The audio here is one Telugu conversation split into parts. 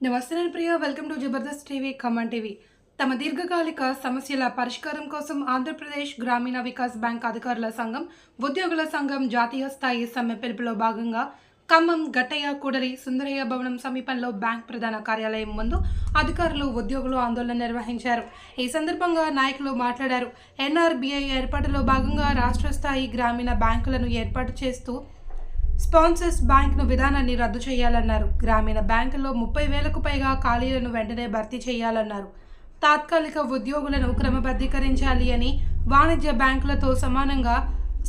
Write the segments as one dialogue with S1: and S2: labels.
S1: నమస్తే నేను Priya. Welcome to Jabardasth TV Khammam TV తమ దీర్ఘకాలిక సమస్యల పరిష్కారం కోసం ఆంధ్రప్రదేశ్ గ్రామీణ వికాస్ బ్యాంక్ అధికారుల సంఘం ఉద్యోగుల సంఘం జాతీయ స్థాయి సమ్మె పిలుపులో భాగంగా ఖమ్మం గట్టయ్య కూడలి సుందరయ్య భవనం సమీపంలో బ్యాంక్ ప్రధాన కార్యాలయం ముందు అధికారులు ఉద్యోగులు ఆందోళన నిర్వహించారు. ఈ సందర్భంగా నాయకులు మాట్లాడారు. ఎన్ఆర్బీఐ ఏర్పాటులో భాగంగా రాష్ట్ర స్థాయి గ్రామీణ బ్యాంకులను ఏర్పాటు చేస్తూ స్పాన్సర్స్ బ్యాంకును విధానాన్ని రద్దు చేయాలన్నారు. గ్రామీణ బ్యాంకుల్లో ముప్పై వేలకు పైగా ఖాళీలను వెంటనే భర్తీ చేయాలన్నారు. తాత్కాలిక ఉద్యోగులను క్రమబద్ధీకరించాలి అని వాణిజ్య బ్యాంకులతో సమానంగా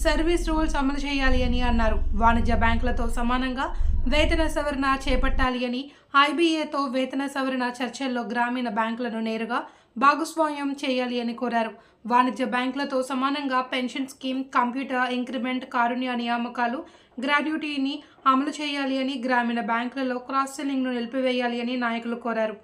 S1: సర్వీస్ రూల్స్ అమలు చేయాలి అని అన్నారు. వాణిజ్య బ్యాంకులతో సమానంగా వేతన సవరణ చేపట్టాలి అని ఐబీఏతో వేతన సవరణ చర్చల్లో గ్రామీణ బ్యాంకులను నేరుగా భాగస్వామ్యం చేయాలి అని కోరారు. వాణిజ్య బ్యాంకులతో సమానంగా పెన్షన్ స్కీమ్ కంప్యూటర్ ఇంక్రిమెంట్ కారుణ్య నియామకాలు గ్రాడ్యుటీని అమలు చేయాలి అని గ్రామీణ బ్యాంకులలో క్రాస్ సెల్లింగ్ను నిలిపివేయాలి అని నాయకులు కోరారు.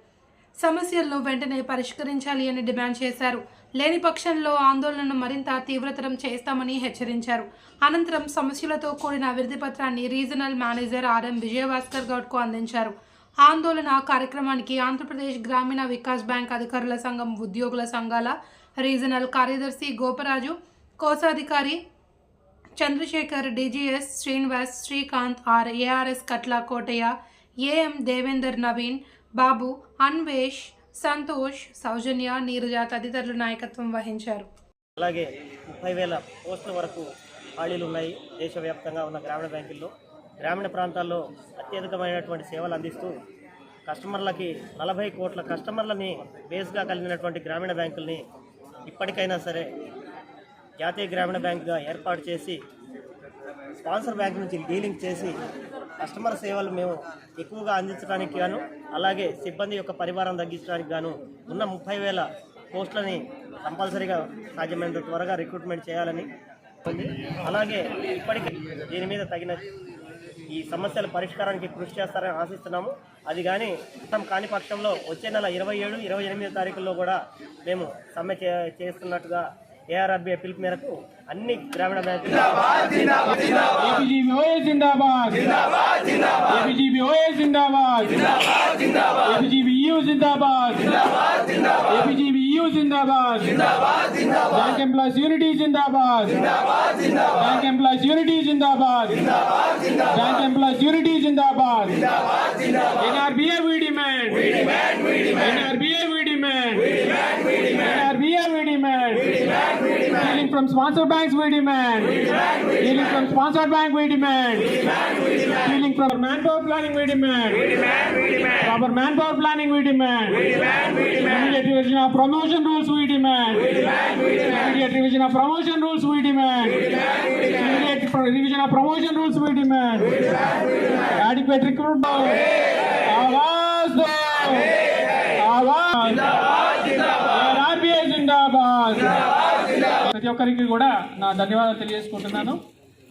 S1: సమస్యలను వెంటనే పరిష్కరించాలి అని డిమాండ్ చేశారు. లేని పక్షంలో ఆందోళనను మరింత తీవ్రతరం చేస్తామని హెచ్చరించారు. అనంతరం సమస్యలతో కూడిన అభివృద్ధి పత్రాన్ని రీజనల్ మేనేజర్ ఆర్ఎం విజయభాస్కర్ గౌడ్కు అందించారు. ఆందోళన కార్యక్రమానికి ఆంధ్రప్రదేశ్ గ్రామీణ వికాస్ బ్యాంక్ అధికారుల సంఘం ఉద్యోగుల సంఘాల రీజనల్ కార్యదర్శి గోపరాజు కోశాధికారి Chandrasekhar DGS Srinivas Srikanth R ARS Katla Kotaiah AM Devender Naveen Babu Anvesh Santosh Soujanya Neeraja తదితరులు నాయకత్వం వహించారు.
S2: అలాగే ముప్పై వేల పోస్టుల వరకు ఖాళీలు ఉన్నాయి దేశవ్యాప్తంగా ఉన్న గ్రామీణ బ్యాంకుల్లో. గ్రామీణ ప్రాంతాల్లో అత్యధికమైనటువంటి సేవలు అందిస్తూ కస్టమర్లకి నలభై కోట్ల కస్టమర్లని బేస్గా కలిగినటువంటి గ్రామీణ బ్యాంకుల్ని ఇప్పటికైనా సరే జాతీయ గ్రామీణ బ్యాంకుగా ఏర్పాటు చేసి స్పాన్సర్ బ్యాంక్ నుంచి డీలింగ్ చేసి కస్టమర్ సేవలు మేము ఎక్కువగా అందించడానికి గాను అలాగే సిబ్బంది యొక్క పరివారం తగ్గించడానికి గాను ఉన్న ముప్పై వేల పోస్టులని కంపల్సరీగా సాధ్యమైనంత త్వరగా రిక్రూట్మెంట్ చేయాలని అలాగే ఇప్పటికీ దీని మీద తగిన ఈ సమస్యల పరిష్కారానికి కృషి చేస్తారని ఆశిస్తున్నాము. అది కానీ మొత్తం కాని పక్షంలో వచ్చే నెల ఇరవై ఏడు ఇరవై ఎనిమిది తారీఖుల్లో కూడా మేము సమ్మె చే చేస్తున్నట్టుగా ఏఆర్ఆర్బీఐ పిలుపు మేరకు అన్ని గ్రామీణ బ్యాంకులు
S3: జిందాబాద్ బ్యాంక్ ఎంప్లాయీస్ యూనిటీ జిందాబాద్ బ్యాంక్ ఎంప్లాయీస్ యూనిటీ జిందాబాద్ bank employees unity Zindabad NRBI we demand NRBI we demand Stealing from sponsored banks we demand Stealing from sponsored bank we demand. Stealing from manpower planning we demand. Proper manpower planning we demand. Immediate revision of promotion rules we demand. Immediate revision of promotion rules we demand. Immediate pro- revision of promotion rules we demand. Adequate recruitment. आवाज दो आवाज RBI जिंदाबाद ప్రతి ఒక్కరికి కూడా నా ధన్యవాదాలు తెలియజేసుకుంటున్నాను.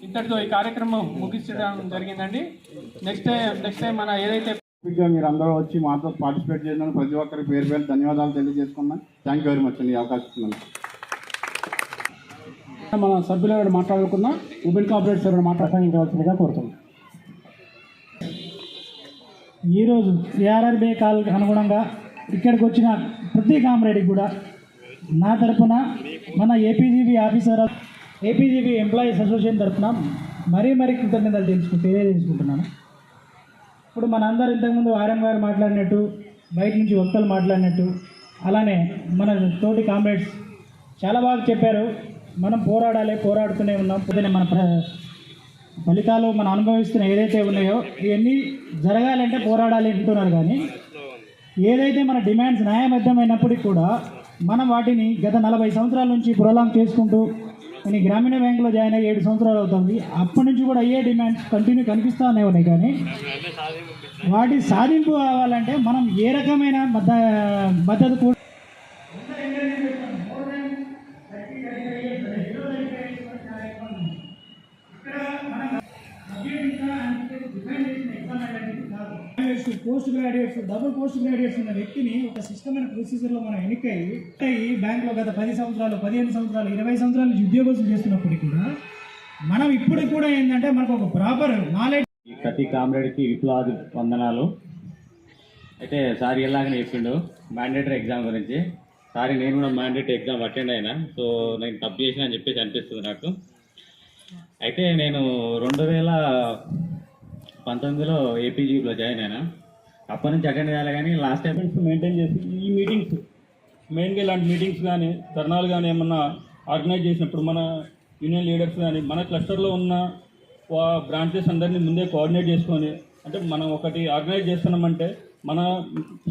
S3: ఇంతటితో ఈ కార్యక్రమం ముగించడం జరిగిందండి. నెక్స్ట్ టైం నెక్స్ట్ టైం మన ఏదైతే
S4: మీరు అందరూ వచ్చి మాతో పార్టిసిపేట్ చేసినందుకు ప్రతి ఒక్కరికి పేరు పేరు ధన్యవాదాలు తెలియజేసుకున్నాను థ్యాంక్ యూ వెరీ మచ్ అండి. ఈ అవకాశం ఇచ్చినందుకు.
S3: మన సభ్యులు ఎవరు మాట్లాడుకున్నా ఉబెన్ కార్పొరేట్ సభ్యులు మాట్లాడవలసిందిగా కోరుతున్నాం.
S5: ఈరోజు ఏఆర్ఆర్బీ కాల్కి అనుగుణంగా ఇక్కడికి వచ్చిన ప్రతి కామ్రేడ్కి కూడా నా తరపున మన APGB officer APGB employees association తరపున మరీ మరీ కృతజ్ఞతలు తెలుసుకు తెలియజేసుకుంటున్నాను. ఇప్పుడు మనందరూ ఇంతకుముందు ఆర్ఎం గారు మాట్లాడినట్టు బయట నుంచి వక్తలు మాట్లాడినట్టు అలానే మన తోటి కామ్రేడ్స్ చాలా బాగా చెప్పారు. మనం పోరాడాలి పోరాడుతూనే ఉన్నాం. పొద్దునే మన ఫలితాలు మనం అనుభవిస్తున్న ఏదైతే ఉన్నాయో ఇవన్నీ జరగాలంటే పోరాడాలి అంటున్నారు కానీ ఏదైతే మన డిమాండ్స్ న్యాయబద్ధమైనప్పటికీ కూడా మనం వాటిని గత నలభై సంవత్సరాల నుంచి ప్రొలాంగ్ చేసుకుంటూ నేను గ్రామీణ బ్యాంకులో జాయిన్ అయ్యి ఏడు సంవత్సరాలు అవుతుంది. అప్పటి నుంచి కూడా అయ్యే డిమాండ్స్ కంటిన్యూ కనిపిస్తూనే ఉన్నాయి కానీ వాటి సాధింపు కావాలంటే మనం ఏ రకమైన మద్ద మద్దతు కూడా graduates post graduates double post graduates ఉన్న వ్యక్తిని ఒక సిస్టమైన ప్రొసీజర్లో మనం ఎన్నికయ్యి ఈ బ్యాంక్లో గత పది సంవత్సరాలు పదిహేను సంవత్సరాలు ఇరవై సంవత్సరాలు ఉద్యోగస్తులు ఉద్యోగం చేస్తున్నప్పటికీ కూడా మనం ఇప్పుడు కూడా ఏంటంటే మనకు ఒక ప్రాపర్ నాలెడ్జ్
S6: ప్రతి కామ్రేడ్కి విప్లవాది వందనాలు. అయితే సార్ ఎలాగనే చెప్పిండు? మ్యాండేటరీ ఎగ్జామ్ గురించి. సారీ నేను కూడా మ్యాండేటరీ ఎగ్జామ్ అటెండ్ అయినా సో నేను తప్పు చేసిన అని చెప్పేసి అనిపిస్తుంది నాకు. అయితే నేను రెండు వేల పంతొమ్మిదిలో ఏపీజీలో జాయిన్ అయినా. అప్పటి నుంచి అటెండ్ చేయాలి కానీ లాస్ట్ టైం
S7: మెయింటైన్ చేసి ఈ మీటింగ్స్ మెయిన్గా ఇలాంటి మీటింగ్స్ కానీ ధర్నాలు కానీ ఏమన్నా ఆర్గనైజ్ చేసినప్పుడు మన యూనియన్ లీడర్స్ కానీ మన క్లస్టర్లో ఉన్న బ్రాంచెస్ అందరినీ ముందే కోఆర్డినేట్ చేసుకొని అంటే మనం ఒకటి ఆర్గనైజ్ చేస్తున్నామంటే మన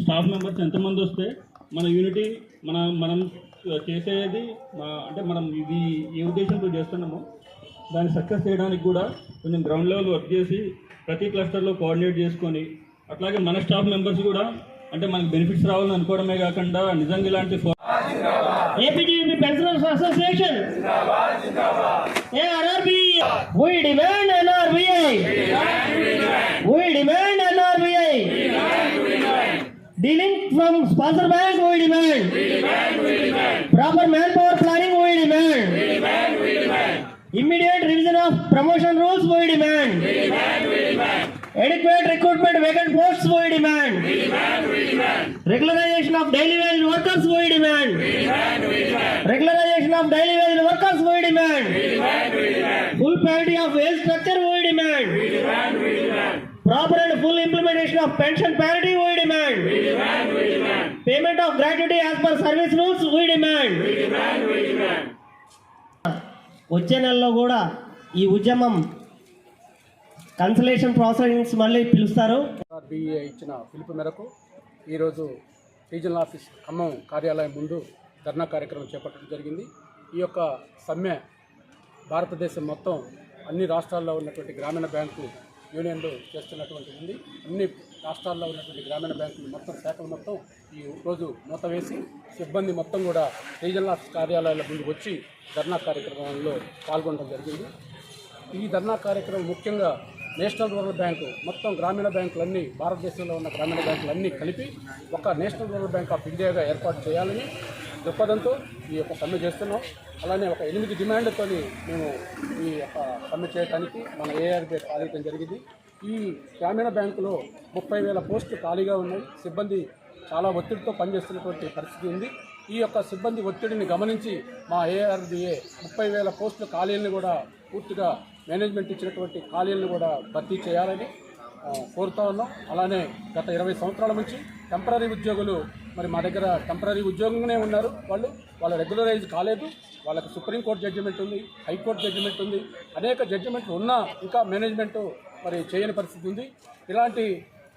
S7: స్టాఫ్ మెంబర్స్ ఎంతమంది వస్తే మన యూనిటీ మన మనం చేసేది అంటే మనం ఇది ఏ ఉద్దేశంతో చేస్తున్నామో దాన్ని సక్సెస్ చేయడానికి కూడా కొంచెం గ్రౌండ్ లెవెల్ వర్క్ చేసి ప్రతి క్లస్టర్లో కోఆర్డినేట్ చేసుకొని అట్లాగే మన స్టాఫ్ మెంబర్స్ కూడా అంటే మనకి బెనిఫిట్స్ రావాలని అనుకోవడమే కాకుండా నిజంగా ఇలాంటి
S5: from sponsor bank oh demand proper manpower planning oh demand immediate revision of promotion rules oh demand adequate recruitment vacant posts we demand regularization of daily wage workers we demand regularization of daily wage workers we demand full parity of wage structure we demand proper and full implementation of pension parity we demand payment of gratuity as per service rules we demand వచ్చే నెలలో కూడా ఈ ఉద్యమం కన్సలేషన్ ప్రాసెసింగ్స్ మళ్ళీ పిలుస్తారు.
S8: ఆర్బీఐ ఇచ్చిన పిలుపు మేరకు ఈరోజు రీజనల్ ఆఫీస్ ఖమ్మం కార్యాలయం ముందు ధర్నా కార్యక్రమం చేపట్టడం జరిగింది. ఈ యొక్క సమ్మె భారతదేశం మొత్తం అన్ని రాష్ట్రాల్లో ఉన్నటువంటి గ్రామీణ బ్యాంకు యూనియన్లు చేస్తున్నటువంటి ఉంది. అన్ని రాష్ట్రాల్లో ఉన్నటువంటి గ్రామీణ బ్యాంకులు మొత్తం శాఖలు మొత్తం ఈ రోజు మూత వేసి సిబ్బంది మొత్తం కూడా రీజనల్ ఆఫీస్ కార్యాలయాల ముందుకు వచ్చి ధర్నా కార్యక్రమంలో పాల్గొనడం జరిగింది. ఈ ధర్నా కార్యక్రమం ముఖ్యంగా నేషనల్ రూరల్ బ్యాంకు మొత్తం గ్రామీణ బ్యాంకులన్నీ భారతదేశంలో ఉన్న గ్రామీణ బ్యాంకులన్నీ కలిపి ఒక నేషనల్ రూరల్ బ్యాంక్ ఆఫ్ ఇండియాగా ఏర్పాటు చేయాలని దృక్పథంతో ఈ యొక్క సమ్మె చేస్తున్నాం. అలానే ఒక ఎనిమిది డిమాండ్తో మేము ఈ యొక్క సమ్మె చేయడానికి మన ఏఆర్బీ పాలించడం జరిగింది. ఈ గ్రామీణ బ్యాంకులో ముప్పై వేల పోస్టులు ఖాళీగా ఉన్నాయి. సిబ్బంది చాలా ఒత్తిడితో పనిచేస్తున్నటువంటి పరిస్థితి ఉంది. ఈ యొక్క సిబ్బంది ఒత్తిడిని గమనించి మా ఏఆర్బీఏ ముప్పై వేల పోస్టుల ఖాళీలను కూడా పూర్తిగా మేనేజ్మెంట్ ఇచ్చినటువంటి ఖాళీలను కూడా భర్తీ చేయాలని కోరుతా ఉన్నాం. అలానే గత ఇరవై సంవత్సరాల నుంచి టెంపరీ ఉద్యోగులు మరి మా దగ్గర టెంపరీ ఉద్యోగంగానే ఉన్నారు వాళ్ళు. వాళ్ళు రెగ్యులరైజ్ కాలేదు. వాళ్ళకి సుప్రీంకోర్టు జడ్జిమెంట్ ఉంది హైకోర్టు జడ్జిమెంట్ ఉంది. అనేక జడ్జిమెంట్లు ఉన్నా ఇంకా మేనేజ్మెంట్ మరి చేయని పరిస్థితి ఉంది. ఇలాంటి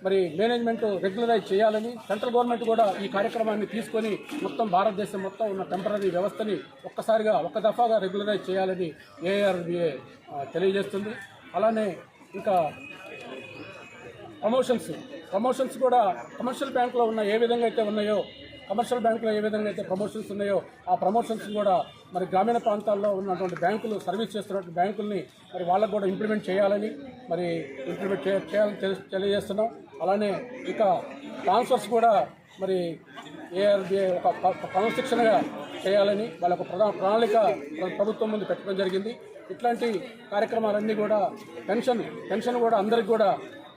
S8: మరి మేనేజ్మెంట్ రెగ్యులరైజ్ చేయాలని సెంట్రల్ గవర్నమెంట్ కూడా ఈ కార్యక్రమాన్ని తీసుకొని మొత్తం భారతదేశం మొత్తం ఉన్న టెంపరీ వ్యవస్థని ఒక్కసారిగా ఒక్క దఫాగా రెగ్యులరైజ్ చేయాలని ఏఆర్బిఏ తెలియజేస్తుంది. అలానే ఇంకా ప్రమోషన్స్ ప్రమోషన్స్ కూడా కమర్షియల్ బ్యాంకులో ఉన్న ఏ విధంగా అయితే ఉన్నాయో కమర్షియల్ బ్యాంకులో ఏ విధంగా అయితే ప్రమోషన్స్ ఉన్నాయో ఆ ప్రమోషన్స్ కూడా మరి గ్రామీణ ప్రాంతాల్లో ఉన్నటువంటి బ్యాంకులు సర్వీస్ చేస్తున్నటువంటి బ్యాంకుల్ని మరి వాళ్ళకు కూడా ఇంప్లిమెంట్ చేయాలని మరి ఇంప్లిమెంట్ చేయాలని తెలి- తెలియజేస్తున్నాం. అలానే ఇక ట్రాన్స్ఫర్స్ కూడా మరి ఏఆర్బిఐ ఒక క్రమశిక్షణగా చేయాలని వాళ్ళ ఒక ప్రధాన ప్రణాళిక ప్రభుత్వం ముందు పెట్టడం జరిగింది. ఇట్లాంటి కార్యక్రమాలన్నీ కూడా పెన్షన్ పెన్షన్ కూడా అందరికి కూడా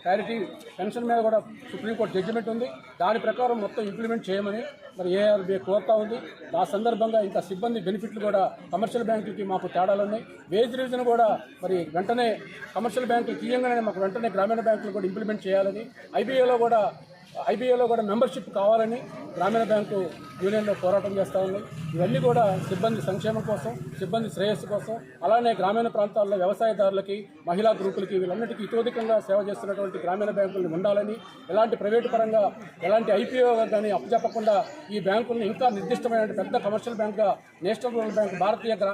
S8: క్లారిటీ పెన్షన్ మీద కూడా సుప్రీంకోర్టు జడ్జిమెంట్ ఉంది. దాని ప్రకారం మొత్తం ఇంప్లిమెంట్ చేయమని మరి ఏఆర్బీఐ కోరుతా ఉంది. ఆ సందర్భంగా ఇంకా సిబ్బంది బెనిఫిట్లు కూడా కమర్షియల్ బ్యాంకులకి మాకు తేడాలు ఉన్నాయి. వేజ్ రివిజన్ కూడా మరి వెంటనే కమర్షియల్ బ్యాంకులు తీయంగానే మాకు వెంటనే గ్రామీణ బ్యాంకులు కూడా ఇంప్లిమెంట్ చేయాలని ఐబీఏలో కూడా ఐబీఏలో కూడా మెంబర్షిప్ కావాలని గ్రామీణ బ్యాంకు యూనియన్లో పోరాటం చేస్తూ ఉన్నాయి ఇవన్నీ కూడా సిబ్బంది సంక్షేమం కోసం సిబ్బంది శ్రేయస్సు కోసం అలానే గ్రామీణ ప్రాంతాల్లో వ్యవసాయదారులకి మహిళా గ్రూపులకి వీళ్ళన్నిటికీ ఇతోధికంగా సేవ చేస్తున్నటువంటి గ్రామీణ బ్యాంకులను ఉండాలని ఎలాంటి ప్రైవేటు పరంగా ఎలాంటి ఐపీఓ కానీ అప్పచెప్పకుండా ఈ బ్యాంకులను ఇంకా నిర్దిష్టమైన పెద్ద కమర్షియల్ బ్యాంక్గా నేషనల్ రూరల్ బ్యాంక్ భారతీయ